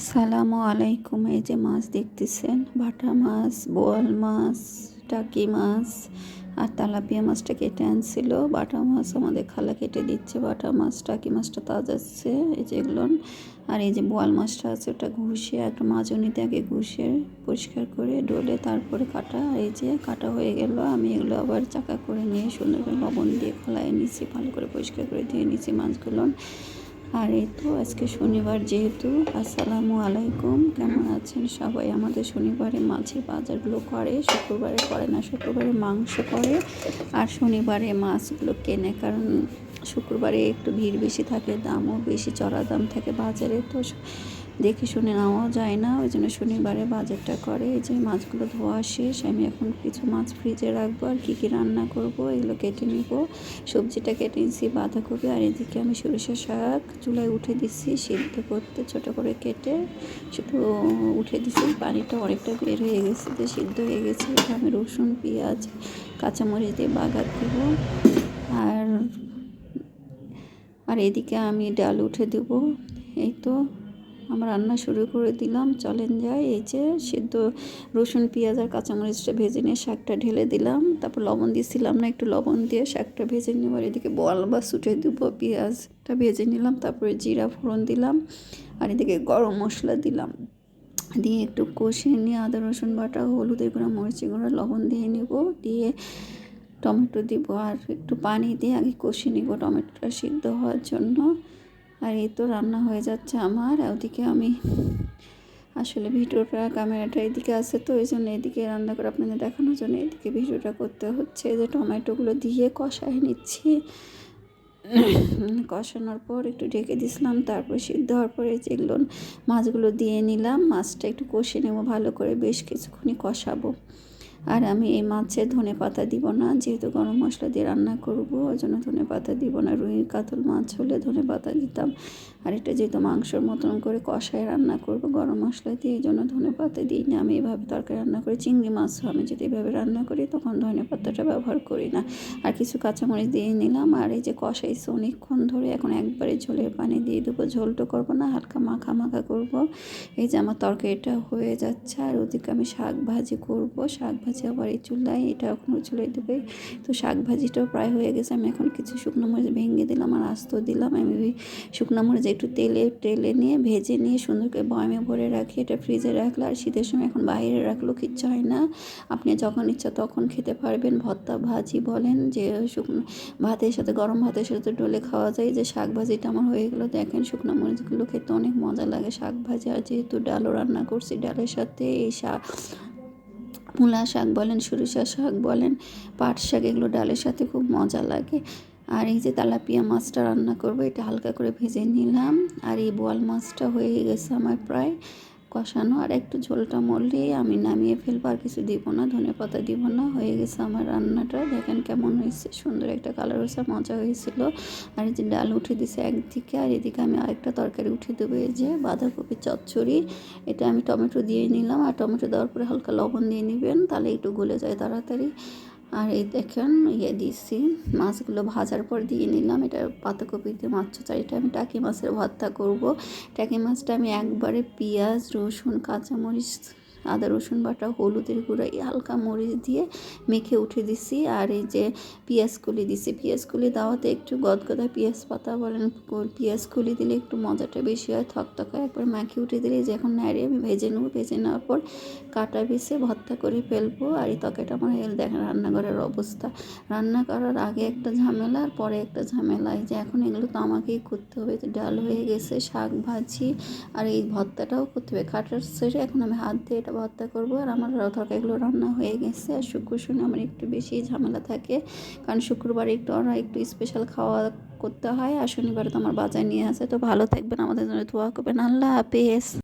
আসসালামু আলাইকুম। এই যে মাছ দেখতেছেন বাটা মাছ, বোয়াল মাছ, টাকি মাছ, আর তালাপিয়া মাছটা কেটে আনছিল। বাটা মাছ আমাদের খালা কেটে দিচ্ছে বাটা মাছ, টাকি মাছটা তাজাচ্ছে এই যে এগুলো। আর এই যে বোয়াল মাছটা আছে, ওটা ঘুষে, একটা মাজনিতে আগে ঘুষে পরিষ্কার করে ডলে তারপরে কাটা। এই যে কাটা হয়ে গেল, আমি এগুলো আবার চাকা করে নিয়ে সুন্দর করে লবণ দিয়ে খোলায় নিচ্ছি ভালো করে পরিষ্কার করে দিয়ে নিচ্ছি মাছগুলো আর এই তো আজকে শনিবার যেহেতু, আসসালামু আলাইকুম। কেমন আছেন সবাই? আমাদের শনিবারে মাছের বাজারগুলো করে, শুক্রবারে করে না, শুক্রবারে মাংস করে, আর শনিবারে মাছগুলো কেনে, কারণ শুক্রবারে একটু ভিড় বেশি থাকে, দামও বেশি, চড়া দাম থাকে বাজারে। তো দেখে শুনে নেওয়া যায় না, ওই জন্য শনিবারে বাজারটা করে, এই যে মাছগুলো ধোয়া শেষ, আমি এখন কিছু মাছ ফ্রিজে রাখব আর কী কী রান্না করব, এগুলো কেটে নিব, সবজিটা কেটে নিচ্ছি বাঁধাকপি, আর এদিকে আমি সরিষা শাক, চুলায় উঠে দিচ্ছি সিদ্ধ করতে ছোট করে কেটে শুধু উঠে দিচ্ছি পানিটা অনেকটা বের হয়ে গেছে, তো সিদ্ধ হয়ে গেছে আমি রসুন, পেঁয়াজ, কাঁচামরিচ দিয়ে বাগার দেব, আর আর এদিকে আমি ডাল উঠে দেবো, এই তো আমরা রান্না শুরু করে দিলাম। চলেন যাই, এই যে সিদ্ধ রসুন, পেঁয়াজ আর কাঁচামরিচটা ভেজে নিয়ে শাকটা ঢেলে দিলাম। তারপর লবণ দিয়েছিলাম না, একটু লবণ দিয়ে শাকটা ভেজে নেবার এদিকে বল বা সুটে দেবো পেঁয়াজটা ভেজে নিলাম। তারপরে জিরা ফোড়ন দিলাম। আর এদিকে গরম মশলা দিলাম। দিয়ে একটু কষিয়ে নিয়ে আদা, রসুন বাটা, হলুদের গুঁড়া মরিচি গুঁড়া, লবণ দিয়ে নেব। দিয়ে টমেটো দিব। আর একটু পানি দিয়ে আগে কষিয়ে নিব। টমেটোটা সিদ্ধ হওয়ার জন্য। আর এই তো রান্না হয়ে যাচ্ছে আমার। ওদিকে আমি আসলে ভিডিওটা, ক্যামেরাটা এদিকে আছে তো, এই জন্য এদিকে রান্না করে আপনাদের দেখানোর জন্য এদিকে ভিডিওটা করতে হচ্ছে। যে টমেটোগুলো দিয়ে কষায় নিচ্ছি। কষানোর পর একটু ঢেকে দিছিলাম তারপর সিদ্ধ হওয়ার পরে যেগুলো মাছগুলো দিয়ে নিলাম। মাছটা একটু কষে নেব, ভালো করে বেশ কিছুক্ষণই কষাবো। আর আমি এই মাছের ধনে পাতা দিব না, যেহেতু গরম মশলা দিয়ে রান্না করব, ওই জন্য ধনে পাতা দিব না। রুই কাতল মাছ হলে ধনে পাতা দিতাম। আর এটা যেহেতু মাংসর মতন করে কষায় রান্না করব গরম মশলা দিয়ে, এই জন্য ধনে পাতা দিই না। আমি এভাবে তরকারি রান্না করি, চিংড়ি মাছও আমি যদি এভাবে রান্না করি, তখন ধনে পাতাটা ব্যবহার করি না। আর কিছু কাঁচামরিচ দিয়ে নিলাম। আর এই যে কষাইছে অনেকক্ষণ ধরে এখন একবারে ঝোলের পানি দিয়ে দেবো। ঝোলটো করব না, হালকা মাখা মাখা করব। এই যে আমার তরকারিটা হয়ে যাচ্ছে। আর ওদিকে আমি শাক ভাজি করব। শাক ভাজি আবার এই চুলায়, এটা এখনও চুলায় দেবে। তো শাক ভাজিটাও প্রায় হয়ে গেছে, আমি এখন কিছু শুকনো মরিচ ভেঙে দিলাম আর আস্ত দিলাম। আমি শুকনো মরিচ একটু তেলে তেলে নিয়ে, ভেজে নিয়ে সুন্দর করে বয়মে ভরে রাখি, এটা ফ্রিজে রাখলে আর শীতের সময় এখন বাইরে রাখলেও কিচ্ছু হয় না। আপনি যখন ইচ্ছা তখন খেতে পারবেন, ভর্তা ভাজি বলেন, যে শুকনো ভাতের সাথে, গরম ভাতের সাথে ডলে খাওয়া যায়। যে শাক ভাজিটা আমার হয়ে গেলো, দেখেন শুকনো মরিচগুলো খেতে অনেক মজা লাগে শাক ভাজি। আর যেহেতু ডালও রান্না করছি, ডালের সাথে এই শাক মূলা শাক বলেন সরিষা শাক বলেন, পাট শাক, এগুলো ডালের সাথে খুব মজা লাগে। আর এই যে তেলাপিয়া মাছটা রান্না করব, এটা হালকা করে ভেজে নিলাম। আর এই বোয়াল মাছটা হয়ে গেছে আমার প্রায়। কষানো আর একটু ঝোলটা মরলেই আমি নামিয়ে ফেলব, আর কিছু দিব না, ধনে পাতা দিব না। হয়ে গেছে আমার রান্নাটা। দেখেন কেমন হয়েছে, সুন্দর একটা কালার হয়েছে, মজা হয়েছিল। আর এই যে ডাল উঠে দিছে একদিকে, আর এদিকে আমি আরেকটা তরকারি উঠে দেবো। এই যে বাঁধাকপি চচ্চড়ি, এটা আমি টমেটো দিয়ে নিলাম। আর টমেটো দেওয়ার পরে হালকা লবণ দিয়ে নেবেন, তাহলে একটু গলে যায় তাড়াতাড়ি। আর এই দেখেন ইয়ে দিয়েছি, মাছগুলো ভাজার পর দিয়ে নিলাম। এটা পাতাকপি দিয়ে মাছ চারিটা আমি টাকি মাছের ভর্তা করব। টাকি মাছটা আমি একবারে পেঁয়াজ, রসুন, কাঁচামরিচ আদা, রসুন বাটা, হলুদের গুঁড়া হালকা মরিচ দিয়ে মেখে উঠে দিছি। আর এই যে পেঁয়াজ কুলি দিছি। পেঁয়াজ কুলি দেওয়াতে একটু গদগদা পেঁয়াজ পাতা বলেন পেঁয়াজ কুলি দিলে একটু মজাটা বেশি হয়, থকথক হয় একবার মাখে উঠে দিলে যে এখন নাড়িয়ে আমি ভেজে নেব। ভেজে নেওয়ার পর কাটা বেছে ভর্তা করে ফেলব। আর এই তরকারিটা আমার হেল, দেখেন রান্নাঘরের অবস্থা। রান্না করার আগে একটা ঝামেলা, আর পরে একটা ঝামেলা। এই যে এখন এগুলো তো আমাকেই করতে হবে। যে ডাল হয়ে গেছে, শাক ভাজি, আর এই ভর্তাটাও করতে হবে। কাটার শেষে এখন আমি হাত দিয়ে ভর্তা করব আর আমার তরকারিগুলো রান্না হয়ে গেছে। আর শুক্র শুনে আমার একটু বেশি ঝামেলা থাকে, কারণ শুক্রবার একটু আমরা একটু স্পেশাল খাওয়া করতে হয় আর শনিবারে তো আমার বাজার নিয়ে আসে। তো ভালো থাকবেন, আমাদের জন্য দোয়া করবেন। আল্লাহ হাফেজ।